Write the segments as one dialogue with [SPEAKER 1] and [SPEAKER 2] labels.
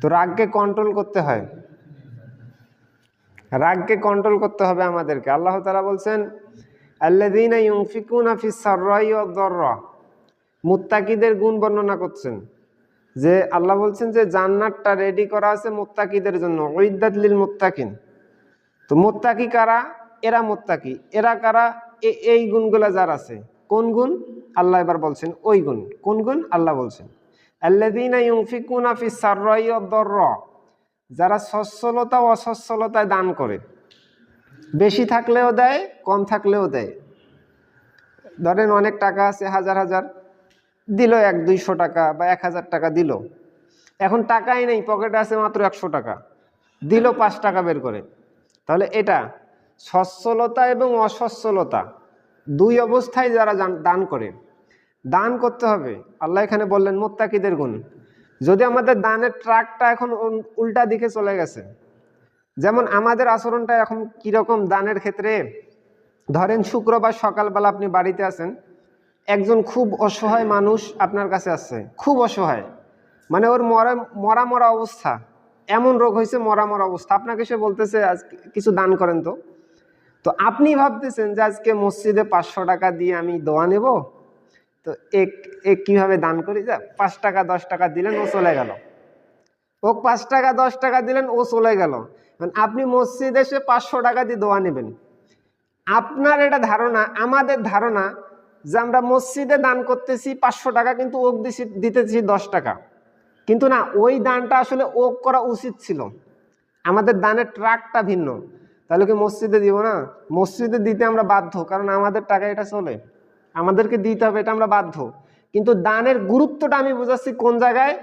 [SPEAKER 1] তো রাগকে কন্ট্রোল করতে হয়। রাগকে কন্ট্রোল করতে হবে আমাদেরকে। আল্লাহ তালা বলছেন মুত্তাকিদের গুণ বর্ণনা করছেন। যে আল্লাহ বলছেন যে জান্নাতটা রেডি করা আছে মুত্তাকিদের জন্য। লিল মুত্তাকিন। তো মোত্তাকি কারা? এরা মোত্তাকি। এরা কারা? এই গুণগুলা যার আছে। কোন গুণ? আল্লাহ এবার বলছেন, ওই গুণ। কোন গুণ? আল্লাহ বলছেন। যারা সচ্ছলতা অসচ্ছলতায় দান করে। বেশি থাকলেও দেয়, কম থাকলেও দেয়। ধরেন অনেক টাকা আছে, হাজার হাজার, দিল এক দুইশো টাকা বা এক হাজার টাকা দিল। এখন টাকাই নেই, পকেটে আছে মাত্র একশো টাকা। দিল পাঁচ টাকা বের করে। তাহলে এটা সচ্ছলতা এবং অসচ্ছলতা, দুই অবস্থায় যারা দান করে। দান করতে হবে। আল্লাহ এখানে বললেন, মোত্তাকিদের গুণ। যদি আমাদের দানের ট্রাকটা এখন উল- উল্টা দিকে চলে গেছে, যেমন আমাদের আচরণটা এখন কীরকম দানের ক্ষেত্রে, ধরেন শুক্রবার সকালবেলা আপনি বাড়িতে আছেন, একজন খুব অসহায় মানুষ আপনার কাছে আসছে, খুব অসহায় মানে ওর মরা মরা মরা অবস্থা, এমন রোগ হয়েছে মরা মরা অবস্থা। আপনাকে সে বলতেছে, আজ কিছু দান করেন তো। তো আপনি ভাবতেছেন যে আজকে মসজিদে পাঁচশো টাকা দিয়ে আমি দোয়া নেব? তো এক এক কীভাবে দান করি? যা, পাঁচ টাকা, দশ টাকা দিলেন, ও চলে গেল। ও পাঁচ টাকা, দশ টাকা দিলেন, ও চলে গেল। মানে আপনি মসজিদে এসে পাঁচশো টাকা দিয়ে দোয়া নেবেন। আপনার এটা ধারণা, আমাদের ধারণা যে আমরা মসজিদে দান করতেছি পাঁচশো টাকা, কিন্তু ওক দিতেছি দশ টাকা। কিন্তু না, ওই দানটা আসলে ওক করা উচিত ছিল। আমাদের দানের ট্রাকটা ভিন্ন। তাহলে কি মসজিদে দিব না? মসজিদে দিতে আমরা বাধ্য, কারণ আমাদের টাকা এটা চলে। আমাদেরকে দিতে হবে, এটা আমরা বাধ্য। কিন্তু দানের গুরুত্বটা আমি বোঝাচ্ছি কোন জায়গায়?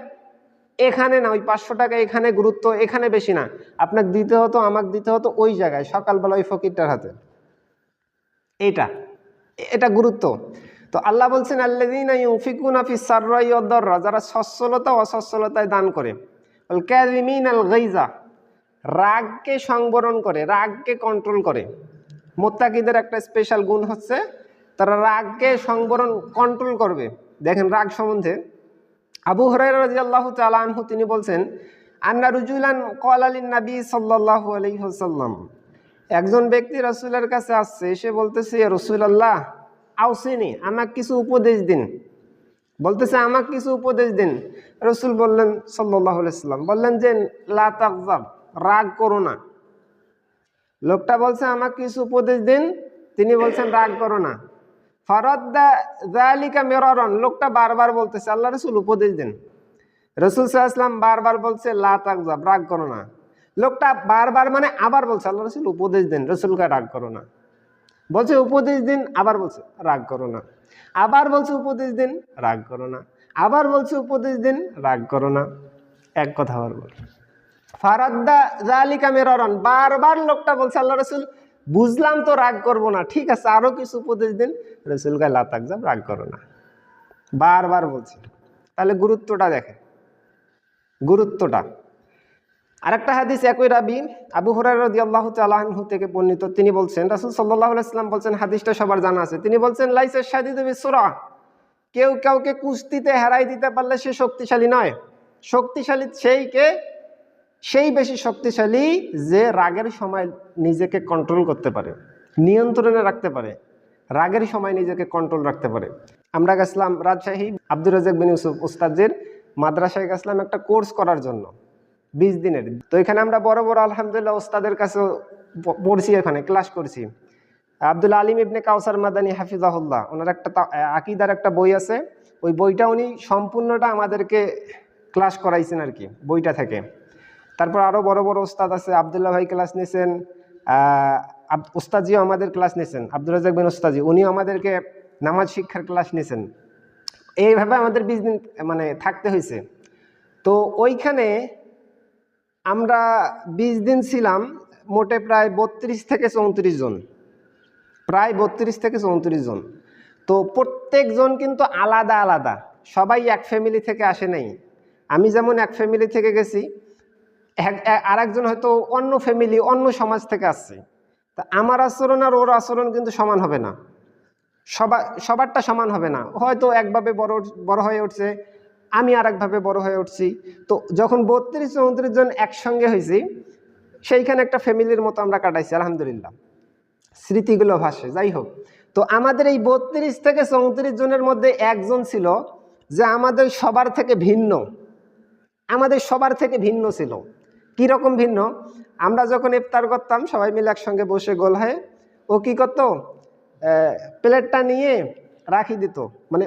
[SPEAKER 1] এখানে না, ওই পাঁচশো টাকা এখানে গুরুত্ব, এখানে বেশি না। আপনাকে দিতে হতো, আমাকে দিতে হতো ওই জায়গায়, সকালবেলা ওই ফকিরটার হাতে। এটা এটা গুরুত্ব। তো আল্লাহ বলছেন আল্লাদিনা ইউফিকুনা ফি সাররাই ওয়াদ-দাররা যারা সচ্ছলতা, অসচ্ছলতায় দান করে। আল রাগকে সংবরণ করে, রাগকে কন্ট্রোল করে। মোত্তাকিদের একটা স্পেশাল গুণ হচ্ছে তারা রাগকে সংবরণ কন্ট্রোল করবে। দেখেন রাগ সম্বন্ধে আবু হরাইরা রাদিয়াল্লাহু তাআলা আনহু তিনি বলছেন, আন্না রুজুলান কলালিন নাবী সাল্লাল্লাহু আলাইহি ওয়াসাল্লাম। একজন ব্যক্তি রসুলের কাছে আসছে এসে বলতেছে রসুল আল্লাহ আউসিনি আমাকে কিছু উপদেশ দিন। বলতেছে, আমাকে কিছু উপদেশ দিন। রসুল বললেন সাল্লাহ আলাইসাল্লাম বললেন যে, লা তাকজাব রাগ করো না। লোকটা বলছে, আমাকে কিছু উপদেশ দিন। তিনি বলছেন, রাগ করো না। ফরদ্দা জালিকা মেররন, লোকটা বারবার বলতেছে, আল্লাহ রসুল উপদেশ দিন। রসুল সাল্লাম বারবার বলছে, লা তাকজাব রাগ করো না। লোকটা বারবার মানে আবার বলছে, আল্লাহ রসুল উপদেশ দিন, রসুলকে রাগ করো না। বলছে, উপদেশ দিন, আবার বলছে, রাগ করো না। আবার বলছে, উপদেশ দিন, রাগ করো না। আবার বলছে, উপদেশ দিন, রাগ করো না। এক কথা বারবার ফারাদ্দা জালিকা মেররন, বারবার লোকটা বলছে, আল্লাহ রসুল বুঝলাম তো রাগ করব না। ঠিক আছে, আরও কিছু উপদেশ দিন। রসুল গায়ে লাতাক যাব রাগ করো না। বারবার বলছে। তাহলে গুরুত্বটা দেখে গুরুত্বটা। আরেকটা হাদিস একই রাবি, আবু হরাই রদি আল্লাহ থেকে বর্ণিত। তিনি বলছেন, রাসুল সাল্লাহ আলাইসলাম বলছেন, হাদিসটা সবার জানা আছে। তিনি বলছেন লাইসের সাদিদ বিশ্বরা কেউ কাউকে কুস্তিতে হেরাই দিতে পারলে সে শক্তিশালী নয়। শক্তিশালী সেইকে সেই বেশি শক্তিশালী যে রাগের সময় নিজেকে কন্ট্রোল করতে পারে, নিয়ন্ত্রণে রাখতে পারে, রাগের সময় নিজেকে কন্ট্রোল রাখতে পারে। আমরা গেছিলাম রাজশাহী আব্দুর রাজাক বিন ইউসুফ উস্তাদের মাদ্রাসায় গেছিলাম একটা কোর্স করার জন্য, বিশ দিনের। তো এখানে আমরা বড় বড় আলহামদুলিল্লাহ ওস্তাদের কাছে পড়ছি এখানে ক্লাস করছি। আব্দুল আলিম ইবনে কাউসার মাদানী হাফিজাহুল্লাহ, ওনার একটা আকিদার একটা বই আছে। ওই বইটা উনি সম্পূর্ণটা আমাদেরকে ক্লাস করাইছেন আর কি, বইটা থেকে। তারপর আরও বড় বড় ওস্তাদ আছে, আবদুল্লাহ ভাই ক্লাস নিয়েছেন ওস্তাজিও আমাদের ক্লাস নিয়েছেন আব্দুল রাজাক বিন ওস্তাজি উনিও আমাদেরকে নামাজ শিক্ষার ক্লাস নিয়েছেন এইভাবে আমাদের বিশ দিন মানে থাকতে হয়েছে তো ওইখানে আমরা বিশ দিন ছিলাম, মোটে প্রায় বত্রিশ থেকে চৌত্রিশ জন। প্রায় বত্রিশ থেকে চৌত্রিশ জন। তো প্রত্যেকজন কিন্তু আলাদা আলাদা। সবাই এক ফ্যামিলি থেকে আসে নাই। আমি যেমন এক ফ্যামিলি থেকে গেছি আর একজন হয়তো অন্য ফ্যামিলি অন্য সমাজ থেকে আসছে। তা আমার আচরণ আর ওর আচরণ কিন্তু সমান হবে না। সবার সবারটা সমান হবে না। হয়তো একভাবে বড় বড় হয়ে উঠছে, আমি আর একভাবে বড় হয়ে উঠছি। তো যখন বত্রিশ চৌত্রিশ জন একসঙ্গে হয়েছি, সেইখানে একটা ফ্যামিলির মতো আমরা কাটাইছি, আলহামদুলিল্লাহ। স্মৃতিগুলো ভাসে, যাই হোক। তো আমাদের এই বত্রিশ থেকে চৌত্রিশ জনের মধ্যে একজন ছিল যে আমাদের সবার থেকে ভিন্ন। আমাদের সবার থেকে ভিন্ন ছিল। কি রকম ভিন্ন? আমরা যখন ইফতার করতাম, সবাই মিলে একসঙ্গে বসে গোল হয়ে, ও কি করতো? প্লেটটা নিয়ে রাখি দিত। মানে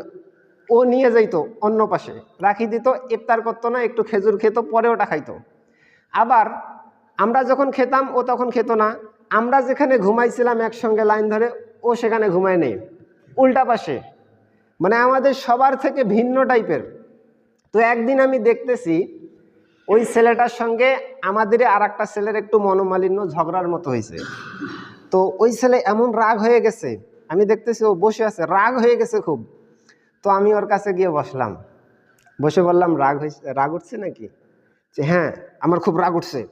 [SPEAKER 1] ও নিয়ে যাইতো অন্য পাশে। রাখি দিত, ইফতার করতো না, একটু খেজুর খেত, পরে ওটা খাইতো। আবার আমরা যখন খেতাম, ও তখন খেত না। আমরা যেখানে ঘুমাইছিলাম একসঙ্গে লাইন ধরে, ও সেখানে ঘুমায় নেই। উল্টা পাশে। মানে আমাদের সবার থেকে ভিন্ন টাইপের তো একদিন আমি দেখতেছি ওই ছেলেটার সঙ্গে আমাদের আর একটা ছেলের একটু মনোমালিন্য ঝগড়ার মতো হয়েছে। তো ওই ছেলে এমন রাগ হয়ে গেছে, আমি দেখতেছি ও বসে আছে, রাগ হয়ে গেছে খুব। তো আমি ওর কাছে গিয়ে বসলাম। বসে বললাম, রাগ হয়েছে, রাগ উঠছে নাকি? যে হ্যাঁ আমার খুব রাগ উঠছে।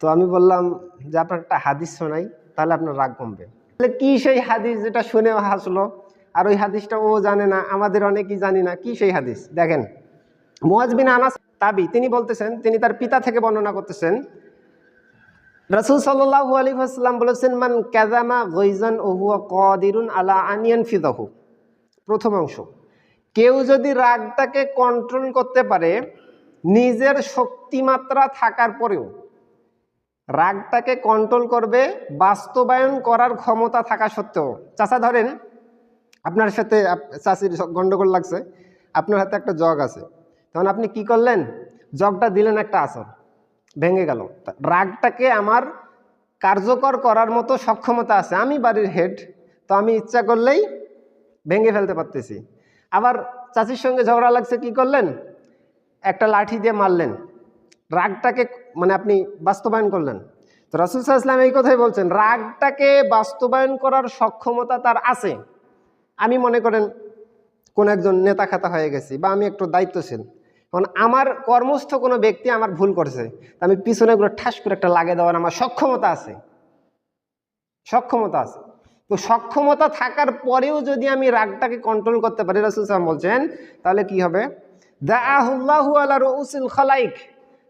[SPEAKER 1] তো আমি বললাম, যে, আপনার একটা হাদিস শোনাই, তাহলে আপনার রাগ কমবে। তাহলে কি সেই হাদিস যেটা শুনে হাসলো? আর ওই হাদিসটা ও জানে না, আমাদের অনেকেই জানি না, কি সেই হাদিস? দেখেন মুয়াজ বিন আনাস তাবি, তিনি বলতেছেন, তিনি তার পিতা থেকে বর্ণনা করতেছেন, রাসুল সাল্লাহ আলী আসসালাম বলেছেন, মান কাজামা গৈজন ওহুয়া কদিরুন আলা আনিয়ান ফিদাহু প্রথম অংশ। কেউ যদি রাগটাকে কন্ট্রোল করতে পারে, নিজের শক্তিমাত্রা থাকার পরেও রাগটাকে কন্ট্রোল করবে, বাস্তবায়ন করার ক্ষমতা থাকা সত্ত্বেও। চাচা, ধরেন আপনার সাথে স- গন্ডগোল লাগছে, আপনার হাতে একটা জগ আছে। তখন আপনি কি করলেন? জগটা দিলেন একটা আসর। ভেঙে গেল। রাগটাকে আমার কার্যকর করার মতো সক্ষমতা আছে। আমি বাড়ির হেড তো আমি ইচ্ছা করলেই ভেঙে ফেলতে পারতেছি। আবার চাচির সঙ্গে ঝগড়া লাগছে, কি করলেন? একটা লাঠি দিয়ে মারলেন। রাগটাকে মানে আপনি বাস্তবায়ন করলেন। তো রাসুল ইসলাম এই কথাই বলছেন, রাগটাকে বাস্তবায়ন করার সক্ষমতা তার আছে। আমি মনে করেন কোন একজন নেতা খাতা হয়ে গেছি বা আমি একটু দায়িত্বশীল। কারণ আমার কর্মস্থ কোনো ব্যক্তি আমার ভুল করছে আমি পিছনে গুলো ঠাস করে একটা লাগে দেওয়ার আমার সক্ষমতা আছে। সক্ষমতা আছে। তো সক্ষমতা থাকার পরেও যদি আমি রাগটাকে কন্ট্রোল করতে পারি, রাসুল সালাম বলছেন, তাহলে কি হবে? দা দাহুল্লাহু আলা রউসিল খালাইক।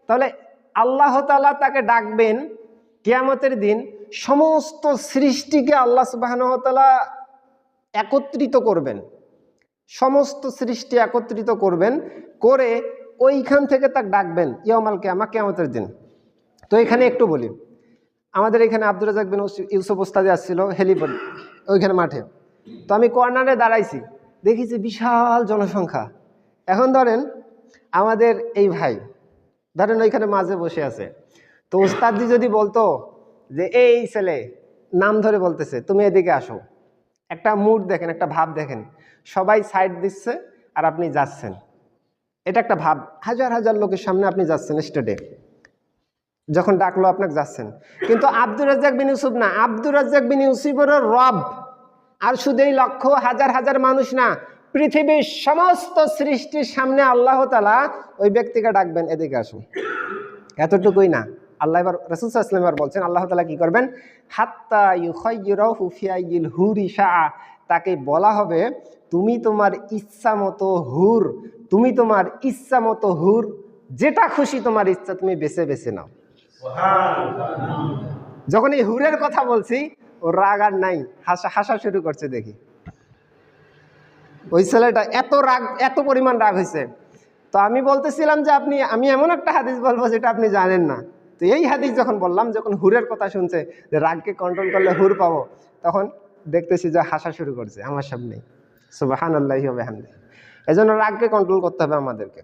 [SPEAKER 1] তাহলে আল্লাহ তালা তাকে ডাকবেন কেয়ামতের দিন, সমস্ত সৃষ্টিকে আল্লাহ সুবহানাহু ওয়া একত্রিত করবেন। সমস্ত সৃষ্টি একত্রিত করবেন, করে ওইখান থেকে তাকে ডাকবেন ইয়মাল কেয়ামা, কেয়ামতের দিন। তো এখানে একটু বলি, আমাদের এখানে আব্দুর রাজাক বিন ইউসু- ইউসুফ ওস্তাদি আসছিল হেলিপড ওইখানে মাঠে। তো আমি কর্নারে দাঁড়াইছি, দেখেছি বিশাল জনসংখ্যা। এখন ধরেন আমাদের এই ভাই, ধরেন ওইখানে মাঝে বসে আছে। তো ওস্তাদি যদি বলতো যে, এই ছেলে, নাম ধরে বলতেছে, তুমি এদিকে আসো। একটা মুড দেখেন, একটা ভাব দেখেন। সবাই সাইড দিচ্ছে আর আপনি যাচ্ছেন। এটা একটা ভাব। হাজার হাজার লোকের সামনে আপনি যাচ্ছেন স্টেডে যখন ডাকলো আপনাকে যাচ্ছেন। কিন্তু আব্দুর রাজ্জাক বিন ইউসুফ না। আব্দুর রাজ্জাক বিন ইউসুফের রব। আর শুধু এই লক্ষ হাজার হাজার মানুষ না, পৃথিবীর সমস্ত সৃষ্টির সামনে আল্লাহ তালা ওই ব্যক্তিকে ডাকবেন। এদিকে আসুন। এতটুকুই না। আল্লাহ এবার রসুল এবার বলছেন, আল্লাহ তালা কি করবেন? হাত্তা ইউফিয়াইল হুরি শাহ তাকে বলা হবে, তুমি তোমার ইচ্ছা মতো হুর, তুমি তোমার ইচ্ছা মতো হুর, যেটা খুশি তোমার ইচ্ছা তুমি বেছে বেছে নাও। যখন এই হুরের কথা বলছি, ও রাগ আর নাই, হাসা হাসা শুরু করছে দেখি। ওই ছেলেটা এত রাগ, এত পরিমাণ রাগ হয়েছে। তো আমি বলতেছিলাম যে আপনি, আমি এমন একটা হাদিস বলব যেটা আপনি জানেন না। তো এই হাদিস যখন বললাম, যখন হুরের কথা শুনছে যে রাগকে কন্ট্রোল করলে হুর পাবো, তখন দেখতেছি যে হাসা শুরু করছে আমার সামনে সুবাহান আল্লাহ হবে হামদি এই জন্য রাগকে কন্ট্রোল করতে হবে আমাদেরকে।